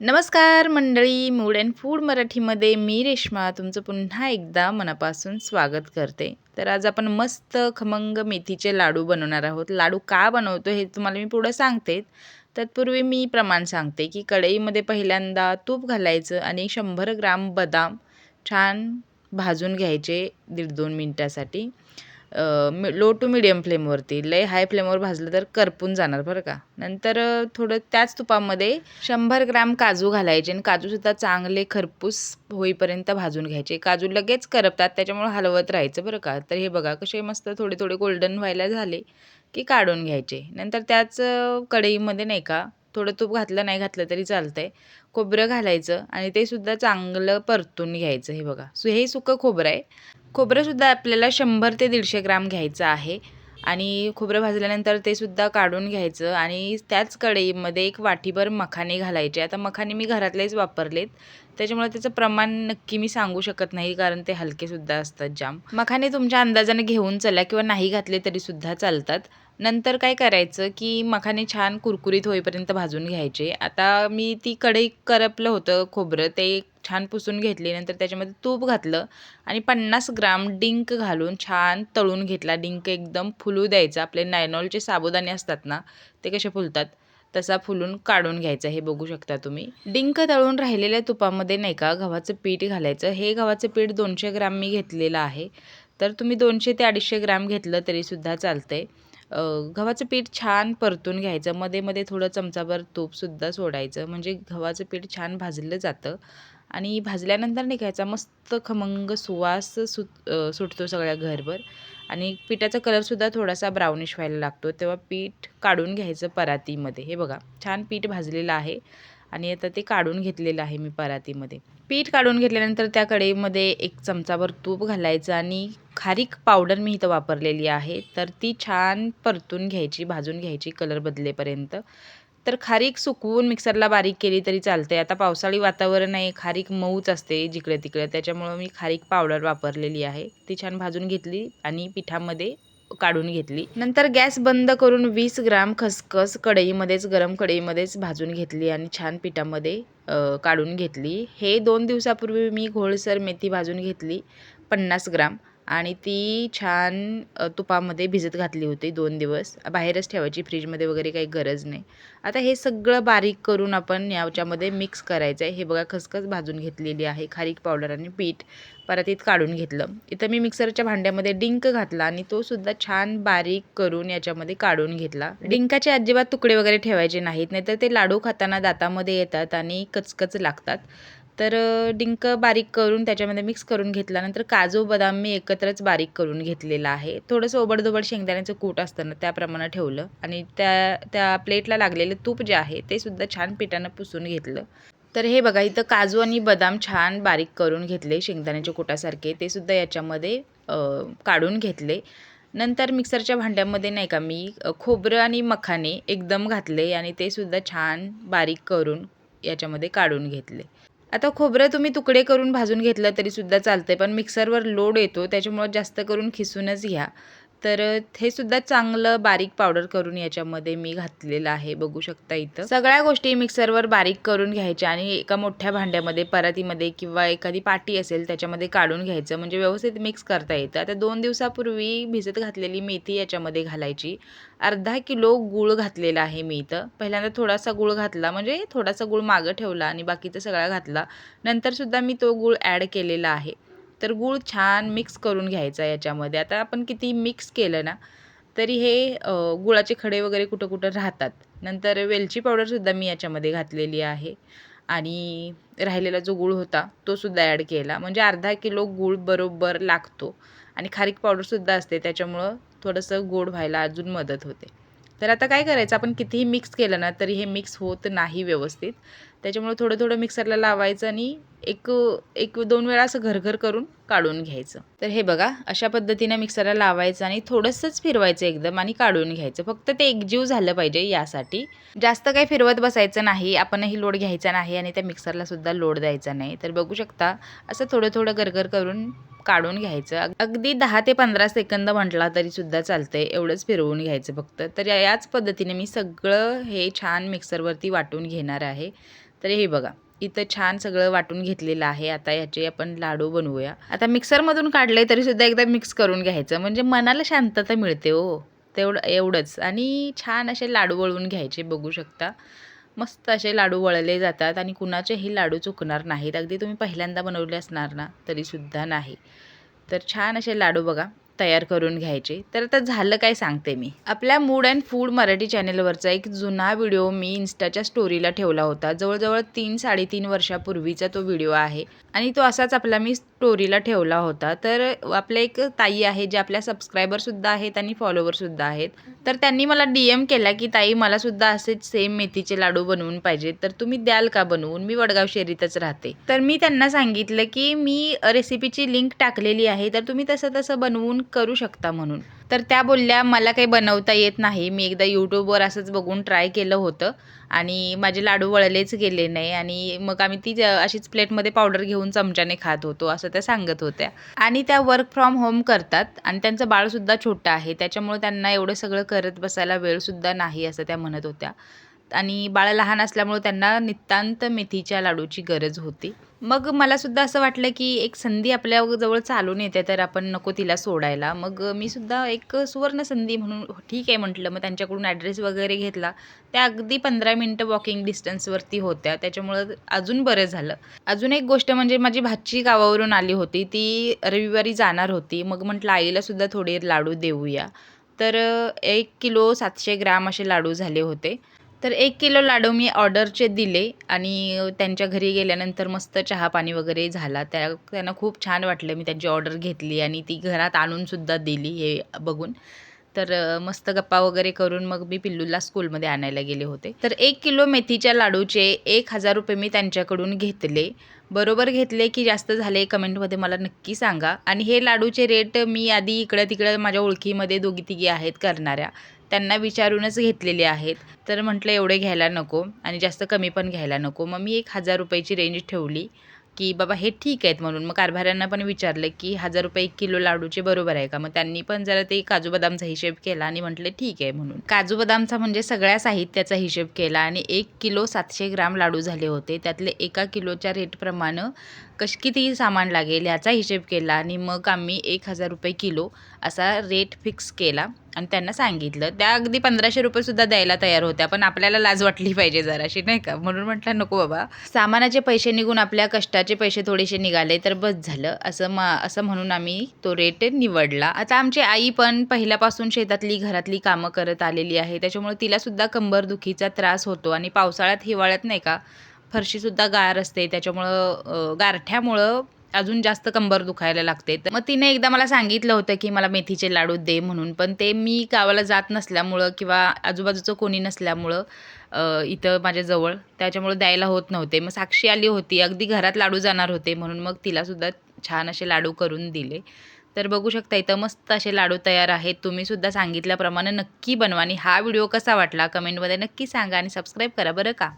नमस्कार मंडळी mood and food मराठीमध्ये मी रेश्मा तुमचं पुन्हा एकदा मनापासून स्वागत करते. तर आज आपण मस्त खमंग मेथीचे लाडू बनवणार आहोत. लाडू का बनवतो हे तुम्हाला मी पुढं सांगते. तत्पूर्वी मी प्रमाण सांगते की कढईमध्ये पहिल्यांदा तूप घालायचं आणि शंभर ग्राम बदाम छान भाजून घ्यायचे दीड दोन मिनटासाठी. लो टू मिडियम फ्लेमवरती लय हाय फ्लेमवर भाजलं तर करपून जाणार बरं का. नंतर थोडं त्याच तुपामध्ये शंभर ग्राम काजू घालायचे आणि काजूसुद्धा चांगले खरपूस होईपर्यंत भाजून घ्यायचे. काजू लगेच करपतात त्याच्यामुळे हलवत राहायचं बरं का. तर हे बघा कसे मस्त थोडे थोडे गोल्डन व्हायला झाले की काढून घ्यायचे. नंतर त्याच कढईमध्ये नाही का थोडं तूप घातलं नाही घातलं तरी चालतंय. खोबरं घालायचं आणि ते सुद्धा चांगलं परतून घ्यायचं हे बघा. सो हे सुकं खोबरं आहे. खोबरंसुद्धा आपल्याला शंभर ते दीडशे ग्राम घ्यायचं आहे. आणि खोबरं भाजल्यानंतर ते सुद्धा काढून घ्यायचं आणि त्याच कढईमध्ये एक वाटीभर मखाने घालायचे. आता मखाने मी घरातलेच वापरलेत. त्याच्यामुळे त्याचं प्रमाण नक्की मी सांगू शकत नाही कारण ते हलकेसुद्धा असतात जाम. मखाने तुमच्या अंदाजाने घेऊन चला किंवा नाही घातले तरीसुद्धा चालतात. नंतर काय करायचं की मखाने छान कुरकुरीत होईपर्यंत भाजून घ्यायचे. आता मी ती कढई करपलं होतं खोबरं ते छान पुसून घेतली नंतर त्याच्यामध्ये तूप घातलं आणि पन्नास ग्राम डिंक घालून छान तळून घेतला. डिंक एकदम फुलू द्यायचा. आपले नायनॉलचे साबुदाणे असतात ना ते कसे फुलतात? तसा फुलून काढून घ्यायचा हे बघू शकता तुम्ही. डिंक तळून राहिलेल्या तुपामध्ये नाही का गव्हाचं पीठ घालायचं. हे गव्हाचं पीठ दोनशे ग्राम मी घेतलेलं आहे. तर तुम्ही दोनशे ते अडीचशे ग्राम घेतलं तरीसुद्धा चालतंय. गव्हाचं पीठ छान परतून घ्यायचं. मध्ये मध्ये थोडं चमचाभर तूपसुद्धा सोडायचं. म्हणजे गव्हाचं पीठ छान भाजलं जातं. आणि भाजल्यानंतर नाही घ्यायचा मस्त खमंग सुवास सुट सुटतो सगळ्या घरभर. आणि पिठाचा कलरसुद्धा थोडासा ब्राउनिश व्हायला लागतो. तेव्हा पीठ काढून घ्यायचं परातीमध्ये. हे बघा छान पीठ भाजलेलं आहे. आणि आता ते काढून घेतलेलं आहे मी परातीमध्ये. पीठ काढून घेतल्यानंतर त्या कढईमध्ये एक चमचाभर तूप घालायचं आणि खारीक पावडर मी इथं वापरलेली आहे. तर ती छान परतून घ्यायची भाजून घ्यायची कलर बदलेपर्यंत. तर खारीक सुकवून मिक्सरला बारीक केली तरी चालते आता पावसाळी वातावरण आहे खारीक मऊच असते जिकडे तिकडे त्याच्यामुळं मी खारीक पावडर वापरलेली आहे. ती छान भाजून घेतली आणि पिठामध्ये काढून घेतली. नंतर गॅस बंद करून वीस ग्राम खसखस कढईमध्येच गरम कढईमध्येच भाजून घेतली आणि छान पिठामध्ये काढून घेतली. हे दोन दिवसापूर्वी मी घोळसर मेथी भाजून घेतली पन्नास ग्राम. आणि ती छान तुपामध्ये भिजत घातली होती दोन दिवस. बाहेरच ठेवायची फ्रीजमध्ये वगैरे काही गरज नाही. आता हे सगळं बारीक करून आपण याच्यामध्ये मिक्स करायचं आहे. हे बघा खसखस भाजून घेतलेली आहे खारीक पावडर आणि पीठ. परातीत काढून घेतलं. इथं मी मिक्सरच्या भांड्यामध्ये डिंक घातला आणि तो सुद्धा छान बारीक करून याच्यामध्ये काढून घेतला. डिंकाचे अजिबात तुकडे वगैरे ठेवायचे नाहीत नाहीतर ते लाडू खाताना दातामध्ये येतात आणि कचकच लागतात. तर डिंक बारीक करून त्याच्यामध्ये मिक्स करून घेतला नंतर काजू बदाम मी एकत्रच बारीक करून घेतलेला आहे. थोडंसं ओबडधोबड शेंगदाण्याचं कूट असतं ना त्याप्रमाणे ठेवलं आणि त्या त्या प्लेटला लागलेलं तूप जे आहे ते सुद्धा छान पिठानं पुसून घेतलं. तर हे बघा इथं काजू आणि बदाम छान बारीक करून घेतले शेंगदाण्याच्या कुटासारखे. ते सुद्धा याच्यामध्ये काढून घेतले. नंतर मिक्सरच्या भांड्यामध्ये नाही का मी खोबरं आणि मखाने एकदम घातले आणि ते सुद्धा छान बारीक करून याच्यामध्ये काढून घेतले. आता खोबरं तुम्ही तुकडे करून भाजून घेतलं तरीसुद्धा चालतं आहे पण मिक्सरवर लोड येतो त्याच्यामुळं जास्त करून खिसूनच घ्या. तर हे सुद्धा चांगलं बारीक पावडर करून याच्यामध्ये मी घातलेलं आहे बघू शकता इथं. सगळ्या गोष्टी मिक्सरवर बारीक करून घ्यायच्या आणि एका मोठ्या भांड्यामध्ये परातीमध्ये किंवा एखादी पाटी असेल त्याच्यामध्ये काढून घ्यायचं. म्हणजे व्यवस्थित मिक्स करता येतं. आता दोन दिवसापूर्वी भिजत घातलेली मेथी याच्यामध्ये घालायची. अर्धा किलो गूळ घातलेला आहे मी इथं. पहिल्यांदा थोडासा गूळ घातला म्हणजे थोडासा गूळ मागं ठेवला आणि बाकीचा सगळा घातला. नंतरसुद्धा मी तो गूळ ॲड केलेला आहे. तर गूळ छान मिक्स करून घ्यायचा याच्यामध्ये. आता आपण किती मिक्स केलं ना तरी हे गुळाचे खडे वगैरे कुठं कुठं राहतात. नंतर वेलची पावडरसुद्धा मी याच्यामध्ये घातलेली आहे. आणि राहिलेला जो गूळ होता तोसुद्धा ॲड केला. म्हणजे अर्धा किलो गूळ बरोबर लागतो. आणि खारीक पावडरसुद्धा असते त्याच्यामुळं थोडंसं गोड व्हायला अजून मदत होते. तर आता काय करायचं आपण कितीही मिक्स केलं ना तरी हे मिक्स होत नाही व्यवस्थित. त्याच्यामुळे थोडं थोडं मिक्सरला लावायचं आणि एक एक दोन वेळा असं घरघर करून काढून घ्यायचं. तर हे बघा अशा पद्धतीनं मिक्सरला लावायचं आणि थोडंसंच फिरवायचं एकदम आणि काढून घ्यायचं. फक्त ते एकजीव झालं पाहिजे यासाठी. जास्त काही फिरवत बसायचं नाही आपणही लोड घ्यायचा नाही आणि त्या मिक्सरला सुद्धा लोड द्यायचा नाही. तर बघू शकता असं थोडं थोडं गरगर करून काढून घ्यायचं. अगदी दहा ते पंधरा सेकंद म्हटला तरी सुद्धा चालतंय. एवढंच फिरवून घ्यायचं फक्त. तर याच पद्धतीने मी सगळं हे छान मिक्सरवरती वाटून घेणार आहे. तर हे बघा. इथं छान सगळं वाटून घेतलेलं आहे. आता याचे आपण लाडू बनवूया. आता मिक्सरमधून काढले तरी सुद्धा एकदा मिक्स करून घ्यायचं. म्हणजे मनाला शांतता मिळते हो. तेवढं एवढंच. आणि छान असे लाडू वळवून घ्यायचे बघू शकता. मस्त असे लाडू वळले जातात आणि कुणाचेही लाडू चुकणार नाहीत. अगदी तुम्ही पहिल्यांदा बनवले असणार ना तरीसुद्धा नाही. तर छान असे लाडू बघा तयार करून घ्यायचे. तर आता झालं काय सांगते मी. आपल्या मूड अँड फूड मराठी चॅनेलवरचा एक जुना व्हिडिओ मी इन्स्टाच्या स्टोरीला ठेवला होता. जवळजवळ तीन साडेतीन वर्षापूर्वीचा तो व्हिडिओ आहे. आणि तो असाच आपला मी स्टोरीला ठेवला होता. तर आपल्या एक ताई आहे जे आपल्या सबस्क्रायबरसुद्धा आहेत आणि फॉलोवरसुद्धा आहेत. तर त्यांनी मला डी एम केला की ताई मलासुद्धा असेच सेम मेथीचे लाडू बनवून पाहिजे तर तुम्ही द्याल का बनवून? मी वडगाव शेरीतच राहते. तर मी त्यांना सांगितलं की मी रेसिपीची लिंक टाकलेली आहे. तर तुम्ही तसं तसं बनवून करू शकता म्हणून. तर त्या बोलल्या मला काही बनवता येत नाही. मी एकदा यूट्यूबवर असंच बघून ट्राय केलं होतं आणि माझे लाडू वळलेच गेले नाही आणि मग आम्ही ती अशीच प्लेटमध्ये पावडर घेऊन चमच्याने खात होतो असं त्या सांगत होत्या. आणि त्या वर्क फ्रॉम होम करतात आणि त्यांचं बाळसुद्धा छोटं आहे. त्याच्यामुळे त्यांना एवढं सगळं करत बसायला वेळसुद्धा नाही असं त्या म्हणत होत्या. आणि बाळ लहान असल्यामुळे त्यांना नितांत मेथीच्या लाडूची गरज होती. मग मलासुद्धा असं वाटलं की एक संधी आपल्या जवळ चालून येते तर आपण नको तिला सोडायला. मग मी सुद्धा एक सुवर्ण संधी म्हणून ठीक आहे म्हटलं मग त्यांच्याकडून ॲड्रेस वगैरे घेतला. त्या अगदी पंधरा मिनटं वॉकिंग डिस्टन्सवरती होत्या. त्याच्यामुळं अजून बरं झालं. अजून एक गोष्ट म्हणजे माझी भाची गावावरून आली होती. ती रविवारी जाणार होती. मग म्हटलं आईला सुद्धा थोडे लाडू देऊया. तर एक किलो सातशे ग्राम असे लाडू झाले होते. तर एक किलो लाडू मी ऑर्डरचे दिले आणि त्यांच्या घरी गेल्यानंतर मस्त चहा पाणी वगैरे झाला. त्या त्यांना खूप छान वाटलं मी त्यांची ऑर्डर घेतली आणि ती घरात आणूनसुद्धा दिली हे बघून. तर मस्त गप्पा वगैरे करून मग मी पिल्लूला स्कूलमध्ये आणायला गेले होते. तर एक किलो मेथीच्या लाडूचे एक हजार रुपये मी त्यांच्याकडून घेतले. बरोबर घेतले की जास्त झाले कमेंटमध्ये मला नक्की सांगा. आणि हे लाडूचे रेट मी आधी इकडं तिकडं माझ्या ओळखीमध्ये दोघी तिघी आहेत करणाऱ्या. त्यांना विचारूनच घेतलेले आहेत. तर म्हटलं एवढे घ्यायला नको आणि जास्त कमी पण घ्यायला नको. मग मी एक हजार रुपयाची रेंज ठेवली की बाबा हे ठीक आहेत म्हणून. मग कारभाऱ्यांना पण विचारलं की हजार रुपये एक किलो लाडूचे बरोबर आहे का? मग त्यांनी पण जरा ते काजू बदामचा हिशेब केला आणि म्हटले ठीक आहे म्हणून. काजू बदामचा म्हणजे सगळ्या साहित्याचा हिशेब केला आणि एक किलो सातशे ग्राम लाडू झाले होते. त्यातले एका किलोच्या रेटप्रमाणे कश किती सामान लागेल ह्याचा हिशेब केला आणि मग आम्ही एक हजार रुपये किलो असा रेट फिक्स केला. आणि त्यांना सांगितलं. त्या अगदी पंधराशे रुपयेसुद्धा द्यायला तयार होत्या पण आपल्याला लाज वाटली पाहिजे जराशी नाही का? म्हणून म्हटलं नको बाबा. सामानाचे पैसे निघून आपल्या कष्टाचे पैसे थोडेसे निघाले तर बस झालं. असं मा असं म्हणून आम्ही तो रेट निवडला. आता आमची आई पण पहिल्यापासून शेतातली घरातली कामं करत आलेली आहे. त्याच्यामुळे तिलासुद्धा कंबरदुखीचा त्रास होतो आणि पावसाळ्यात हिवाळ्यात नाही का फरशीसुद्धा गार असते. त्याच्यामुळं गारठ्यामुळं अजून जास्त कंबर दुखायला लागते. तर मग तिने एकदा मला सांगितलं होतं की मला मेथीचे लाडू दे म्हणून. पण ते मी गावाला जात नसल्यामुळं किंवा आजूबाजूचं कोणी नसल्यामुळं इथं माझ्याजवळ त्याच्यामुळं द्यायला होत नव्हते. मग साक्षी आली होती. अगदी घरात लाडू जाणार होते म्हणून मग तिलासुद्धा छान असे लाडू करून दिले. तर बघू शकता इथं मस्त असे लाडू तयार आहेत. तुम्हीसुद्धा सांगितल्याप्रमाणे नक्की बनवा आणि हा व्हिडिओ कसा वाटला कमेंटमध्ये नक्की सांगा आणि सबस्क्राईब करा. बरं का?